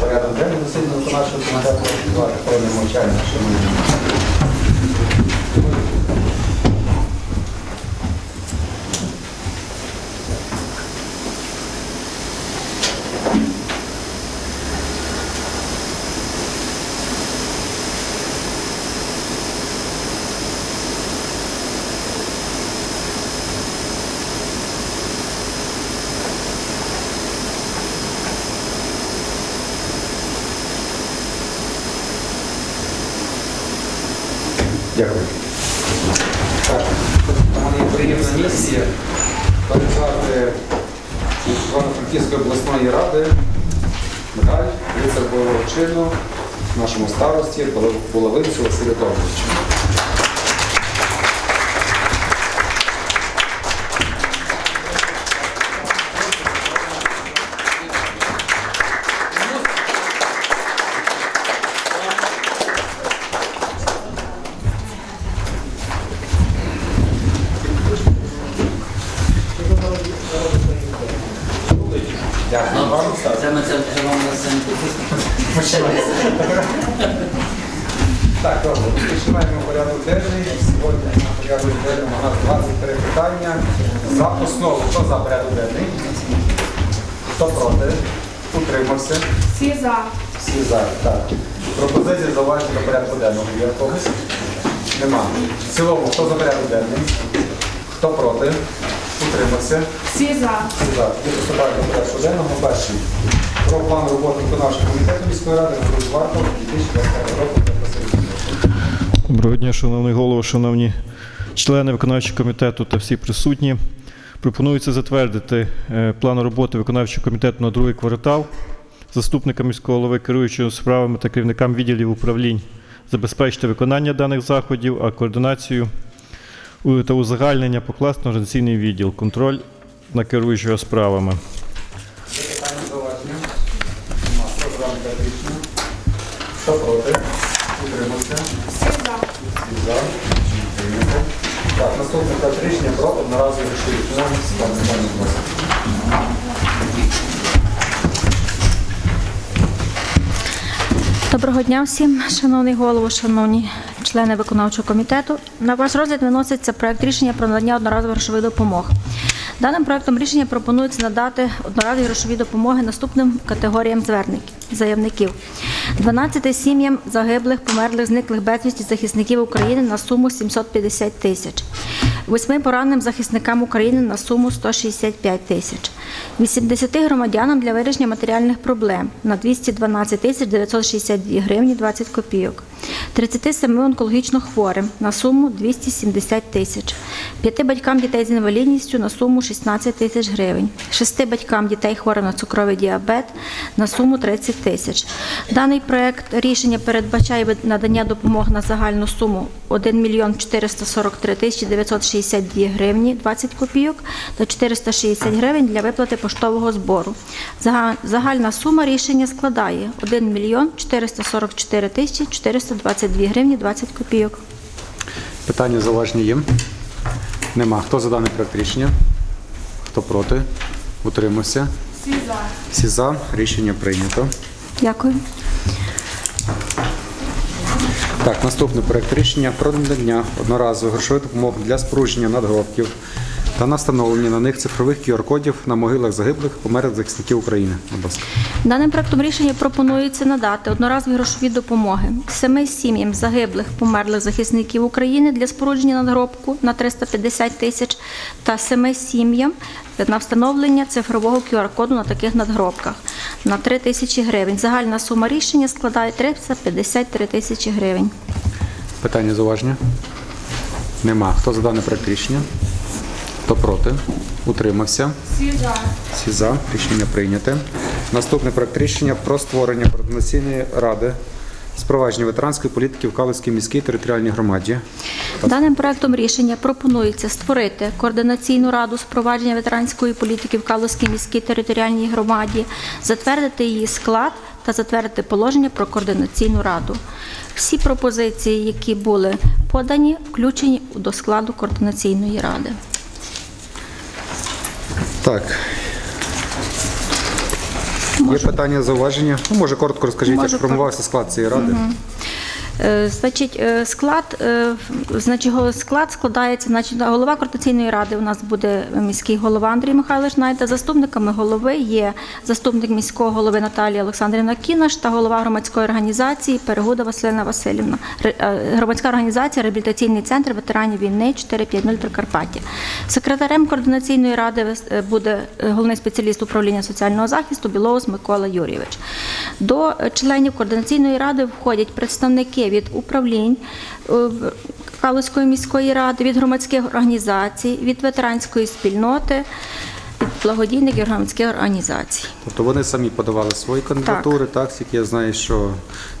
Порядок денний засідання виконавчого комітету відбувати немовчання, що шановні. Дякую. Так, у мене є приємна місія передати Івано-Франківської обласної ради медаль лицар бойового нашому старості Половинцю Василю Томовичу. Всі за. Всі за. Так. Пропозиції зауваження до порядку денного. Є в когось? Нема. В цілому, хто за порядок денний? Хто проти? Утримався. Всі за. Всі за. Тоді приступаємо до порядку денного. Перший. Про план роботи виконавчого комітету міської ради на грудь варто 2025 року. Доброго дня, шановний голово, шановні члени виконавчого комітету та всі присутні. Пропонується затвердити е, план роботи виконавчого комітету на другий квартал. Заступникам міського голови, керуючого справами та керівникам відділів управлінь забезпечити виконання даних заходів, а координацію та узагальнення покласти на організаційний відділ, контроль на керуючого справами. Хто рішення? Проти? Утримався? Так, наступне рішення про одноразові грошові фінанси. Пане Іване, будь ласка. Доброго дня всім, шановний голово, шановні члени виконавчого комітету. На ваш розгляд виноситься проект рішення про надання одноразової грошової допомоги. Даним проектом рішення пропонується надати одноразові грошові допомоги наступним категоріям заявників. 12 сім'ям загиблих, померлих, зниклих безвісті захисників України на суму 750 тисяч. Восьми пораненим захисникам України на суму 165 тисяч. 80 громадянам для вирішення матеріальних проблем на 212 тисяч 962 гривні 20 копійок. 37 онкологічно хворим на суму 270 тисяч. П'яти батькам дітей з інвалідністю на суму 16 тисяч гривень. Шести батькам дітей хворих на цукровий діабет на суму 30 тисяч. Даний проект рішення передбачає надання допомог на загальну суму 1 мільйон 443 тисячі 962 гривні 20 копійок та 460 гривень для виплати поштового збору. Загальна сума рішення складає 1 мільйон 444 тисячі 422 гривні 20 копійок. Питання зауваження є? Нема. Хто за даний проект рішення? Хто проти? Утримався? Всі за. Всі за. Рішення прийнято. Дякую. Так, наступний проект рішення про надання одноразової грошової допомоги для спорудження надгробків та на встановлення на них цифрових QR-кодів на могилах загиблих померлих захисників України. Будь ласка. Даним проектом рішення пропонується надати одноразові грошові допомоги семи сім'ям загиблих померлих захисників України для спорудження надгробку на 350 тисяч та семи сім'ям на встановлення цифрового QR-коду на таких надгробках на 3 тисячі гривень. Загальна сума рішення складає 353 тисячі гривень. Питання зауваження? Нема. Хто за даний проект рішення? Хто проти? Утримався? Всі за. Всі за. Рішення прийняте. Наступний проект рішення про створення координаційної ради з провадження ветеранської політики в Калицькій міській територіальній громаді. Даним проектом рішення пропонується створити координаційну раду з провадження ветеранської політики в Калузькій міській територіальній громаді, затвердити її склад та затвердити положення про координаційну раду. Всі пропозиції, які були подані, включені до складу координаційної ради. Так. Є питання, зауваження? Ну, може, коротко розкажіть, Можу як формувався склад цієї ради? Е, Значить, е, склад, е, значить, склад складається, значить, голова координаційної ради у нас буде міський голова Андрій Михайлович Найда. Заступниками голови є заступник міського голови Наталія Олександрівна Кінаш та голова громадської організації Перегода Василина Васильівна. Е, Громадська організація Реабілітаційний центр ветеранів війни 450 Прикарпаття. Секретарем координаційної ради е, буде е, головний спеціаліст управління соціального захисту Білоус Микола Юрійович. До е, членів координаційної ради входять представники від управлінь е, Калузької міської ради, від громадських організацій, від ветеранської спільноти, від благодійних і громадських організацій. Тобто вони самі подавали свої кандидатури, так, скільки я знаю, що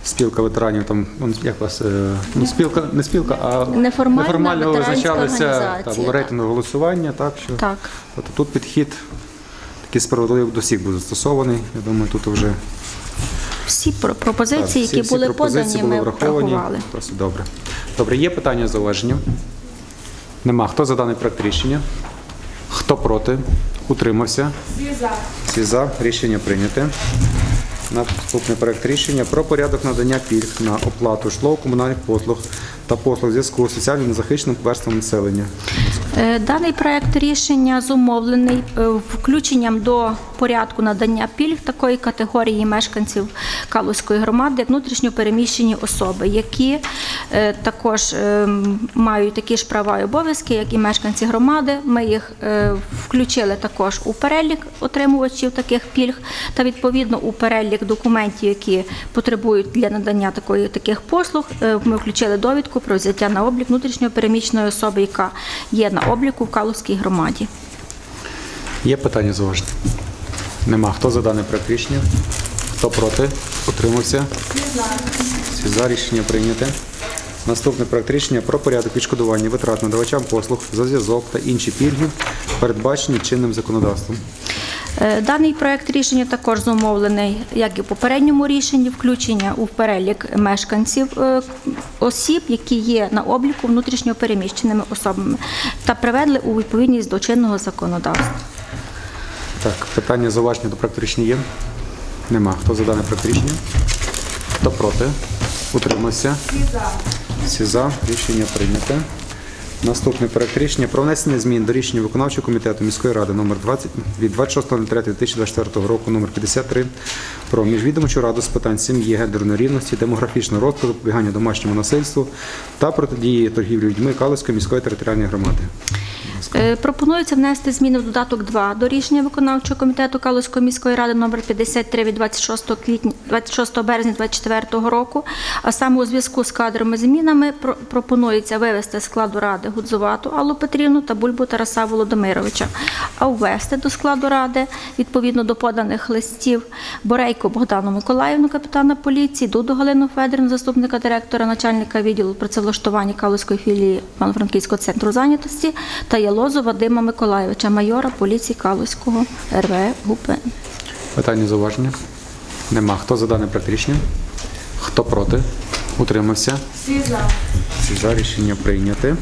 спілка ветеранів там, ну, як вас, е, ну, спілка, не спілка, а Неформальна неформально визначалися було рейтингове голосування, так, що Так. Тобто тут підхід такий справедливий до всіх буде застосований. Я думаю, тут вже Всі про- пропозиції, так, всі- які всі були пропозиції подані, були ми враховані. врахували. Досить добре. Добре, є питання зауваження? Нема. Хто за даний проект рішення? Хто проти? Утримався? Всі за. Всі за. Рішення прийняте. Наступний проект рішення про порядок надання пільг на оплату житлово-комунальних послуг та послуг зв'язку з соціально незахищеним верством населення. Е, Даний проект рішення зумовлений е, включенням до порядку надання пільг такої категорії мешканців Калузької громади, як внутрішньо переміщені особи, які е, також мають такі ж права і обов'язки, як і мешканці громади. Ми їх включили також у перелік отримувачів таких пільг та відповідно у перелік документів, які потребують для надання такої таких послуг. Ми включили довідку про взяття на облік внутрішньо переміщеної особи, яка є на обліку в Калузькій громаді. Є питання зауваження? Нема. Хто за даний проект рішення? Хто проти? Утримався? Всі за. Рішення прийняте. Наступний проект рішення про порядок відшкодування витрат надавачам послуг за зв'язок та інші пільги, передбачені чинним законодавством. Е, Даний проект рішення також зумовлений, як і в попередньому рішенні, включення у перелік мешканців е, осіб, які є на обліку внутрішньо переміщеними особами, та приведли у відповідність до чинного законодавства. Так, питання зауваження до проекту рішення є? Нема. Хто за дане проект рішення? Хто проти? Утримався? Всі за. Всі за. Рішення прийняте. Наступний проект рішення про внесення змін до рішення виконавчого комітету міської ради номер 20 від 26.03.2024 року номер 53 про міжвідомчу раду з питань сім'ї, гендерної рівності, демографічного розвитку, запобігання домашньому насильству та протидії торгівлі людьми Калицької міської територіальної громади. Е, Пропонується внести зміни в додаток 2 до рішення виконавчого комітету Калузької міської ради номер 53 від 26 квітня 26 березня 2024 року. А саме у зв'язку з кадровими змінами пропонується вивести з складу ради Гудзувату Аллу Петрівну та Бульбу Тараса Володимировича, а ввести до складу ради відповідно до поданих листів Борейко Богдану Миколаївну, капітана поліції, Дуду Галину Федорівну, заступника директора, начальника відділу працевлаштування Калузької філії Івано-Франківського центру зайнятості та Ялозу Вадима Миколаєвича, майора поліції Калузького РВ ГУП. Питання зауваження? Нема. Хто за дане проект рішення? Хто проти? Утримався? Всі за. Всі за. Рішення прийняте.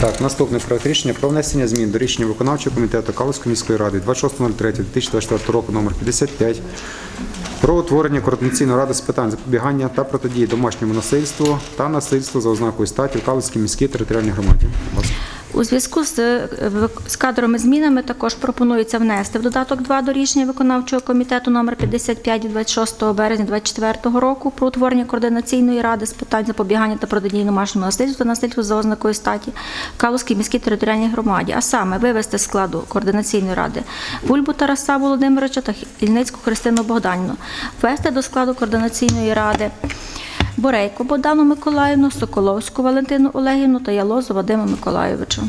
Так, наступний проект рішення про внесення змін до рішення виконавчого комітету Калузької міської ради 26.03.2024 року номер 55 про утворення координаційної ради з питань запобігання та протидії домашньому насильству та насильству за ознакою статі в Калузькій міській територіальній громаді. У зв'язку з, е, з кадровими змінами також пропонується внести в додаток 2 до рішення виконавчого комітету номер 55 від 26 березня 2024 року про утворення координаційної ради з питань запобігання та протидії домашньому насильству та насильству за ознакою статі Калузькій міській територіальній громаді, а саме вивести з складу координаційної ради Бульбу Тараса Володимировича та Ільницьку Христину Богданівну, ввести до складу координаційної ради Борейко Богдану Миколаївну, Соколовську Валентину Олегівну та Ялозу Вадима Миколайовича.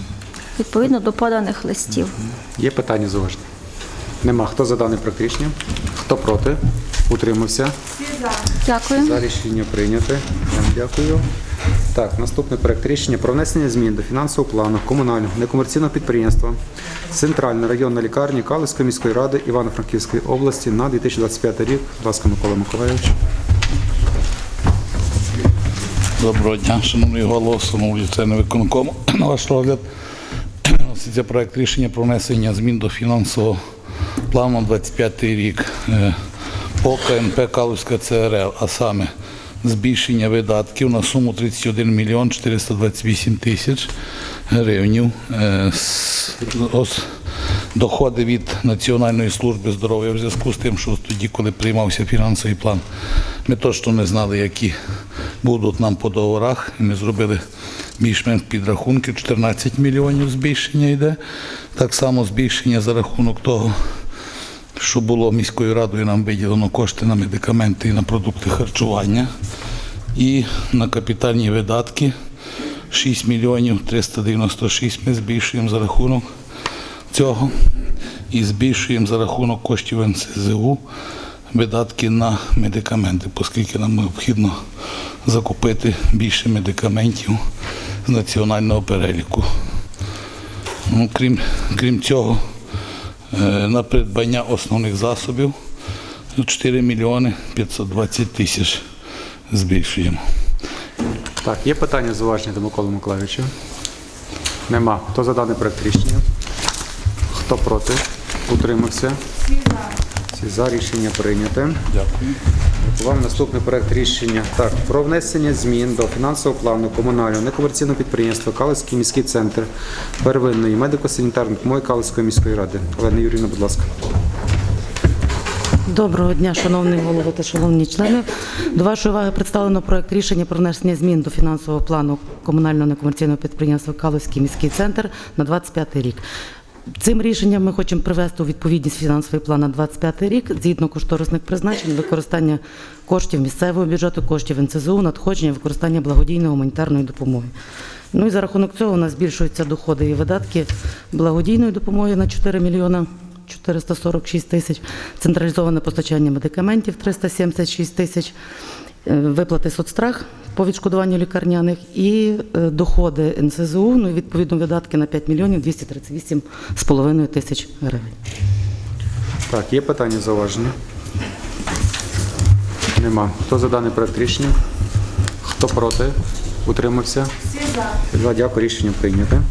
Відповідно до поданих листів. Є питання зауваження? Нема. Хто за дане проект рішення? Хто проти? Утримався? Дякую. За рішення прийняте. Дякую. Так, наступний проект рішення про внесення змін до фінансового плану комунального некомерційного підприємства Центральна районна лікарня Калицької міської ради Івано-Франківської області на 2025 рік. Будь ласка, Микола Миколайович. Доброго дня, шановний голово, шановні члени виконкому. На ваш розгляд вноситься проект рішення про внесення змін до фінансового планом 25 рік е, по КНП Калузька ЦРЛ, а саме збільшення видатків на суму 31 мільйон 428 тисяч гривень. Доходи від Національної служби здоров'я в зв'язку з тим, що тоді, коли приймався фінансовий план, ми точно не знали, які будуть нам по договорах. Ми зробили більш-менш підрахунки, 14 мільйонів збільшення йде. Так само збільшення за рахунок того, що було міською радою, нам виділено кошти на медикаменти і на продукти харчування. І на капітальні видатки 6 мільйонів 396 ми збільшуємо за рахунок цього і збільшуємо за рахунок коштів НСЗУ видатки на медикаменти, оскільки нам необхідно закупити більше медикаментів з національного переліку. Ну, крім, крім цього, е, на придбання основних засобів 4 мільйони 520 тисяч збільшуємо. Так, є питання зауваження до Миколи Миколаївича? Нема. Хто за даний проект рішення? Хто проти? Утримався? Всі за. Всі за. Рішення прийняте. Дякую. Вам наступний проект рішення так про внесення змін до фінансового плану комунального некомерційного підприємства Калицький міський центр первинної медико-санітарної допомоги Калицької міської ради. Олена Юрійовна, будь ласка. Доброго дня, шановний голово та шановні члени. До вашої уваги представлено проект рішення про внесення змін до фінансового плану комунального некомерційного підприємства Калузький міський центр на 25 рік. Цим рішенням ми хочемо привести у відповідність фінансовий план на 25 рік згідно кошторисних призначень, використання коштів місцевого бюджету, коштів НЦЗУ, надходження, використання благодійної гуманітарної допомоги. Ну і за рахунок цього у нас збільшуються доходи і видатки благодійної допомоги на 4 мільйона 446 тисяч, централізоване постачання медикаментів 376 тисяч, виплати соцстрах по відшкодуванню лікарняних і е, доходи НСЗУ, ну і відповідно видатки на 5 мільйонів 238 з половиною тисяч гривень. Так, є питання зауваження? Нема. Хто за даний проект рішення? Хто проти? Утримався? Всі за. Дякую, рішення прийняте.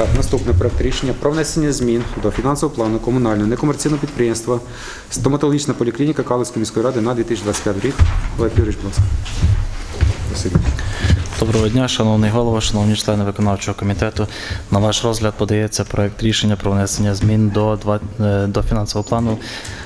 Так, наступний проект рішення про внесення змін до фінансового плану комунального некомерційного підприємства стоматологічна поліклініка Калицької міської ради на 2025 рік. Олег Юрійович, будь ласка. Василь. Доброго дня, шановний голово, шановні члени виконавчого комітету. На ваш розгляд подається проект рішення про внесення змін до, е, до фінансового плану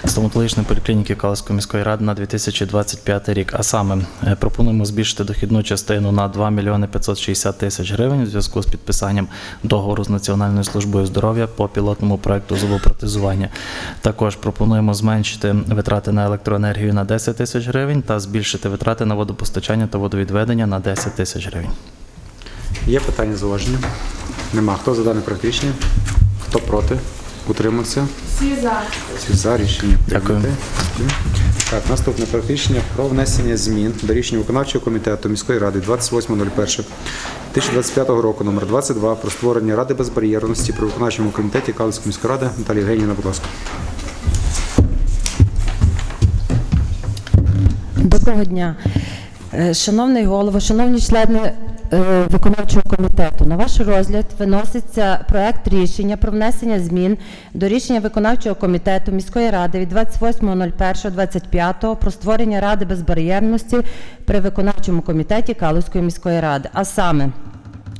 стоматологічної поліклініки Калицької міської ради на 2025 рік. А саме е, пропонуємо збільшити дохідну частину на 2 мільйони 560 тисяч гривень у зв'язку з підписанням договору з Національною службою здоров'я по пілотному проекту зубопротезування. Також пропонуємо зменшити витрати на електроенергію на 10 тисяч гривень та збільшити витрати на водопостачання та водовідведення на 10 тисяч гривень. Є питання зауваження? Нема. Хто за даний проект рішення? Хто проти? Утримався? Всі за. Всі за. Рішення Дякую. прийняте. Дякую. Так, наступне проект рішення про внесення змін до рішення виконавчого комітету міської ради 28.01.2025 року номер 22 про створення ради безбар'єрності при виконавчому комітеті Калицької міської ради. Наталія Євгенівна, будь ласка. Доброго дня. Е, Шановний голово, шановні члени е, виконавчого комітету, на ваш розгляд виноситься проект рішення про внесення змін до рішення виконавчого комітету міської ради від 28.01.25 про створення ради безбар'єрності при виконавчому комітеті Калузької міської ради, а саме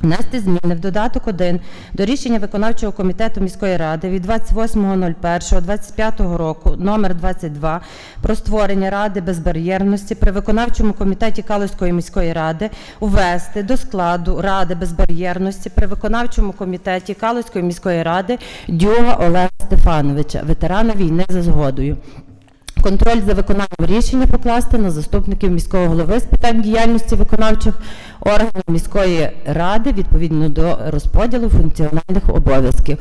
Внести зміни в додаток 1 до рішення виконавчого комітету міської ради від 28.01.25 року номер 22 про створення ради безбар'єрності при виконавчому комітеті Калузької міської ради увести до складу ради безбар'єрності при виконавчому комітеті Калузької міської ради Дюга Олега Стефановича, ветерана війни за згодою. Контроль за виконанням рішення покласти на заступників міського голови з питань діяльності виконавчих органів міської ради відповідно до розподілу функціональних обов'язків.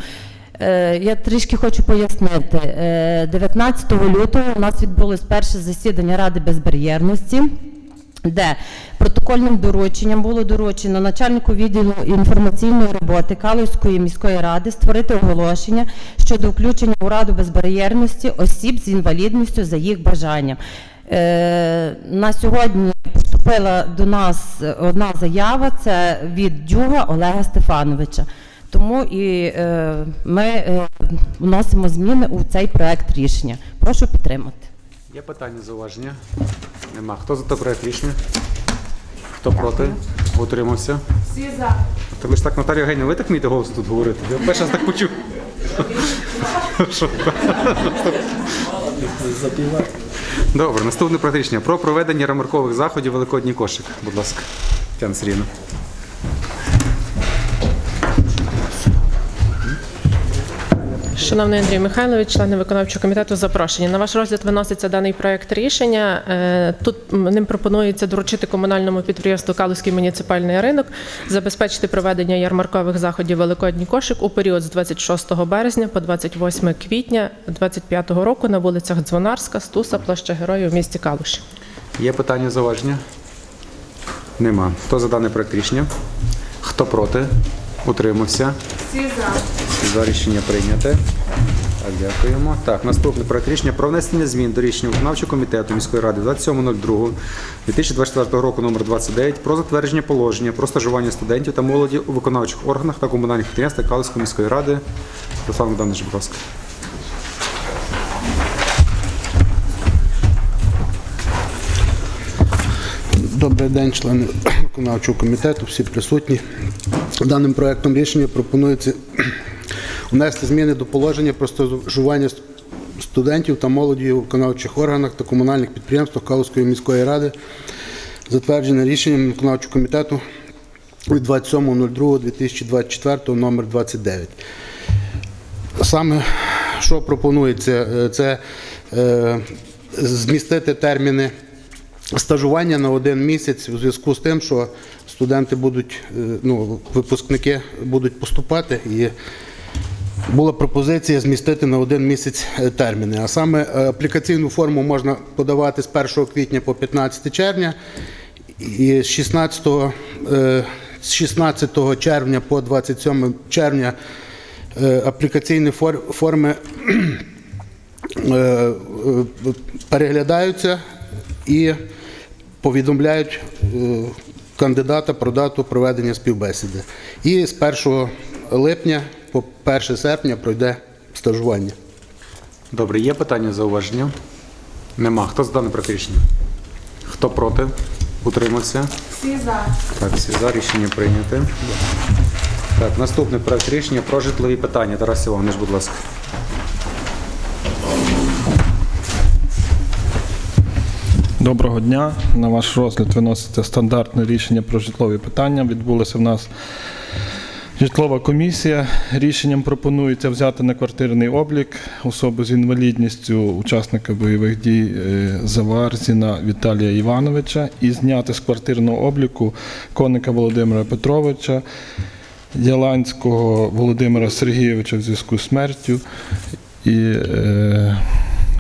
Е, Я трішки хочу пояснити. Е, 19 лютого у нас відбулось перше засідання Ради безбар'єрності де протокольним дорученням було доручено начальнику відділу інформаційної роботи Калузької міської ради створити оголошення щодо включення у раду безбар'єрності осіб з інвалідністю за їх бажанням. Е, на сьогодні поступила до нас одна заява. Це від Дюга Олега Стефановича. Тому і е, ми е, вносимо зміни у цей проект рішення. Прошу підтримати. Є питання, зауваження? Нема. Хто за той проект рішення? Хто проти? Утримався? Всі за. Та ви ж так, Наталія Євгенівна, ви так вмієте голос тут говорити? Я перший раз так почув. Що? Добре, наступне проект рішення про проведення ремаркових заходів Великодній кошик. Будь ласка, Тетяна Сергійовна. Шановний Андрій Михайлович, члени виконавчого комітету, запрошені. На ваш розгляд виноситься даний проект рішення. Е, Тут ним пропонується доручити комунальному підприємству Калузький муніципальний ринок забезпечити проведення ярмаркових заходів Великодній кошик у період з 26 березня по 28 квітня 2025 року на вулицях Дзвонарська, Стуса, Площа Героїв в місті Калуші. Є питання, зауваження? Нема. Хто за даний проект рішення? Хто проти? Утримався? Всі за. Рішення прийняте. Так, дякуємо. Так, наступний проект рішення про внесення змін до рішення виконавчого комітету міської ради 27.02.2024 року номер 29 про затвердження положення про стажування студентів та молоді у виконавчих органах та комунальних підприємствах Калицької міської ради. Руслан Богданович, будь ласка. Добрий день, члени виконавчого комітету, всі присутні. Даним проектом рішення пропонується внести зміни до положення про стажування студентів та молоді у виконавчих органах та комунальних підприємствах Калузької міської ради, затверджене рішенням виконавчого комітету від 27.02.2024 номер 29. Саме що пропонується, е, це е, змістити терміни стажування на один місяць у зв'язку з тим, що студенти будуть, е, ну, випускники будуть поступати. І була пропозиція змістити на один місяць е, терміни. А саме е, аплікаційну форму можна подавати з 1 квітня по 15 червня. І з 16, е, з 16 червня по 27 червня аплікаційні форми переглядаються. І повідомляють е, кандидата про дату проведення співбесіди. І з 1 липня по 1 серпня пройде стажування. Добре, є питання, зауваження? Нема. Хто за дане проект рішення? Хто проти? Утримався? Всі за. Так, всі за. Рішення прийняте. Так, наступний проект рішення про житлові питання. Тарас Іванович, будь ласка. Доброго дня. На ваш розгляд виноситься стандартне рішення про житлові питання. Відбулася в нас житлова комісія. Рішенням пропонується взяти на квартирний облік особу з інвалідністю учасника бойових дій е, Заварзіна Віталія Івановича і зняти з квартирного обліку коника Володимира Петровича, Яланського Володимира Сергійовича в зв'язку з смертю і е,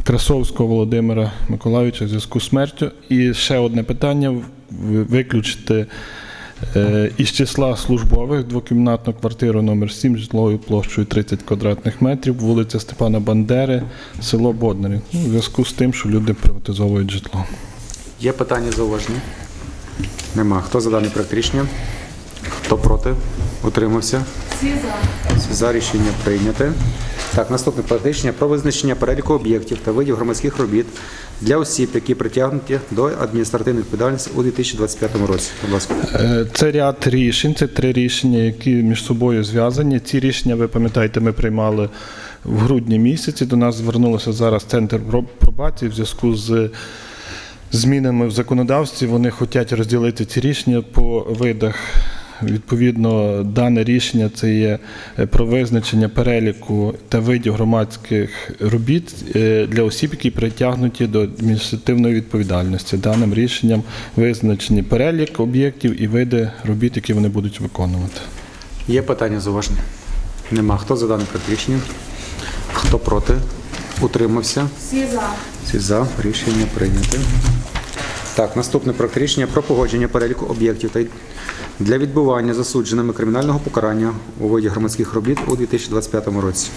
Красовського Володимира Миколайовича в зв'язку з смертю. І ще одне питання: виключити е, із числа службових двокімнатну квартиру номер 7 житловою площею 30 квадратних метрів, вулиця Степана Бандери, село Боднарі. Ну, у зв'язку з тим, що люди приватизовують житло. Є питання, зауваження? Нема. Хто за даний проект рішення? Хто проти? Утримався? Всі за. Всі за. Рішення прийняте. Так, наступне проект про визначення переліку об'єктів та видів громадських робіт для осіб, які притягнуті до адміністративної відповідальності у 2025 році. Будь ласка. Е, Це ряд рішень, це три рішення, які між собою зв'язані. Ці рішення, ви пам'ятаєте, ми приймали в грудні місяці. До нас звернулося зараз центр пробації в зв'язку з змінами в законодавстві. Вони хочуть розділити ці рішення по видах. Відповідно, дане рішення це є е, про визначення переліку та видів громадських робіт е, для осіб, які притягнуті до адміністративної відповідальності. Даним рішенням визначені перелік об'єктів і види робіт, які вони будуть виконувати. Є питання, зауваження? Нема. Хто за проект рішення? Хто проти? Утримався? Всі за. Всі за. Рішення прийняте. Так, наступний проект рішення про погодження переліку об'єктів та для відбування засудженими кримінального покарання у виді громадських робіт у 2025 році.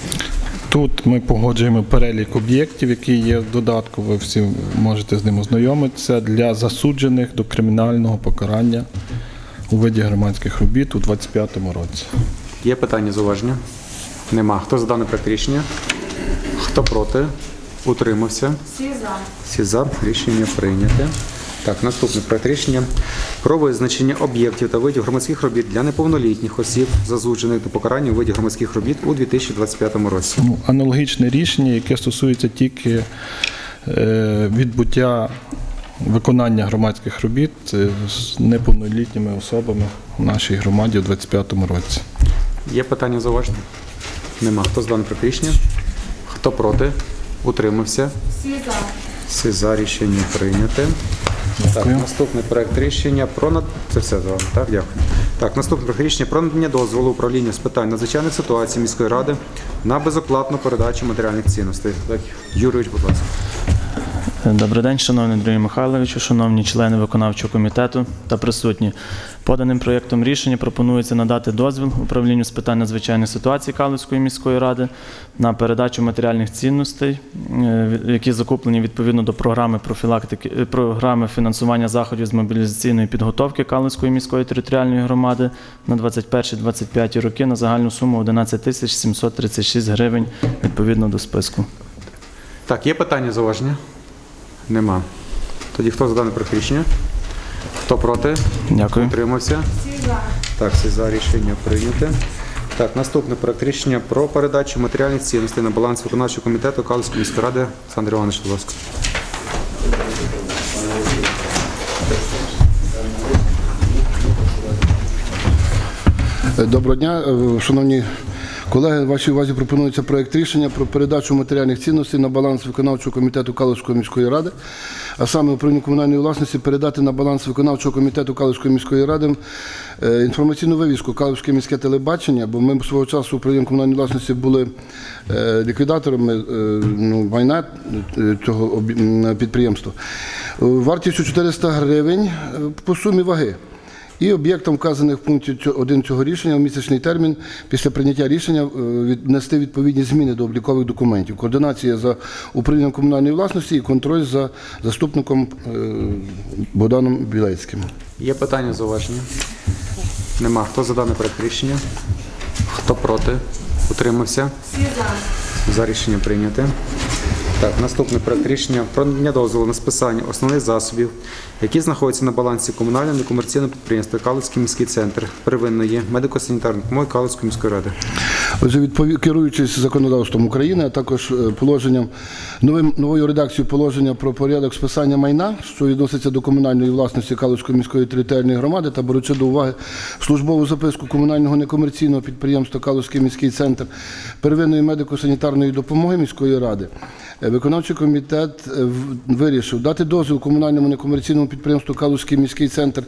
Тут ми погоджуємо перелік об'єктів, які є в додатку. Ви всі можете з ним ознайомитися для засуджених до кримінального покарання у виді громадських робіт у 2025 році. Є питання зауваження? Нема. Хто за даний проект рішення? Хто проти? Утримався? Всі за. Всі за. Рішення прийняте. Так, наступний проект рішення про визначення об'єктів та видів громадських робіт для неповнолітніх осіб, засуджених до покарання у виді громадських робіт у 2025 році. Ну, аналогічне рішення, яке стосується тільки е, відбуття виконання громадських робіт е, з неповнолітніми особами в нашій громаді у 2025 році. Є питання зауваження? Нема. Хто за дане проект рішення? Хто проти? Утримався? Всі за. Всі за. Рішення прийняте. Так, наступний проект рішення про над... Це все за вами, так? Дякую. Так, наступний проект рішення про надання дозволу управління з питань надзвичайних ситуацій міської ради на безоплатну передачу матеріальних цінностей. Так, Юрійович, будь ласка. Добрий день, шановний Андрій Михайловичу, шановні члени виконавчого комітету та присутні. Поданим проєктом рішення пропонується надати дозвіл управлінню з питань надзвичайних ситуацій Калицької міської ради на передачу матеріальних цінностей, е, які закуплені відповідно до програми профілактики е, програми фінансування заходів з мобілізаційної підготовки Калицької міської територіальної громади на 21-25 роки на загальну суму 11 тисяч 736 гривень відповідно до списку. Так, є питання зауваження? Нема. Тоді хто за дане проект рішення? Хто проти? Дякую. Утримався? Всі за. Так, всі за рішення прийняте. Так, наступний проект рішення про передачу матеріальних цінностей на баланс виконавчого комітету Калицької міської ради. Олександр Іванович, будь ласка. Доброго дня, шановні колеги. Вашій увазі пропонується проект рішення про передачу матеріальних цінностей на баланс виконавчого комітету Калицької міської ради, а саме управління комунальної власності передати на баланс виконавчого комітету Калицької міської ради е, інформаційну вивіску Калицьке міське телебачення, бо ми свого часу управління комунальної власності були е, ліквідаторами е, ну, майна цього підприємства. Вартістю 400 гривень по сумі ваги. І об'єктом, вказаних в пункті цьо- 1 цього рішення, у місячний термін після прийняття рішення е, віднести відповідні зміни до облікових документів. Координація за управлінням комунальної власності і контроль за заступником е, Богданом Білецьким. Є питання зауваження? Нема. Хто за дане проект рішення? Хто проти? Утримався? Всі за. За рішення прийняте. Так, наступний проект рішення про дозволу на списання основних засобів, які знаходяться на балансі комунального некомерційного підприємства Калицький міський центр первинної медико-санітарної допомоги Калицької міської ради. Отже, відпові- керуючись законодавством України, а також е, положенням новим новою редакцією положення про порядок списання майна, що відноситься до комунальної власності Калицької міської територіальної громади, та беручи до уваги службову записку комунального некомерційного підприємства Калицький міський центр первинної медико-санітарної допомоги міської ради. е, Виконавчий комітет е, вирішив дати дозвіл комунальному некомерційному підприємству Калузький міський центр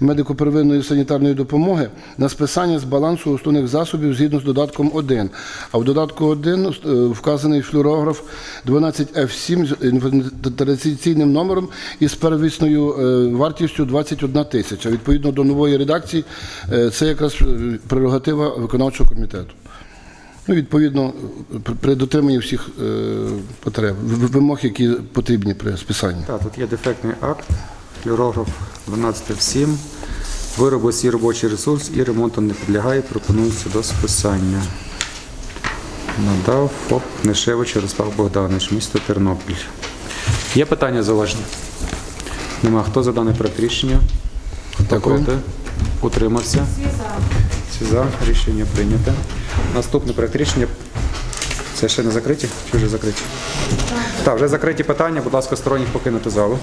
медико-первинної санітарної допомоги на списання з балансу основних засобів згідно з додатком 1. А в додатку 1 е, вказаний флюорограф 12F7 з інвентаризаційним номером із первісною е, вартістю 21 тисяча. Відповідно до нової редакції, е, це якраз прерогатива виконавчого комітету. Ну, відповідно, при- дотриманні всіх потреб, вимог, які потрібні при списанні. Так, тут є дефектний акт, флюорограф 12F7, вироби свій робочий ресурс і ремонту не підлягає, пропонується до списання. Надав ФОП Нешевич Ярослав Богданович, місто Тернопіль. Є питання зауваження? Нема. Хто за дане проект рішення? Хто проти? Утримався? Всі за. Всі за. Рішення прийнято. Наступний проект рішення. Це ще не закриті? Чи вже закриті? Так, вже закриті питання. Будь ласка, сторонніх покинути залу.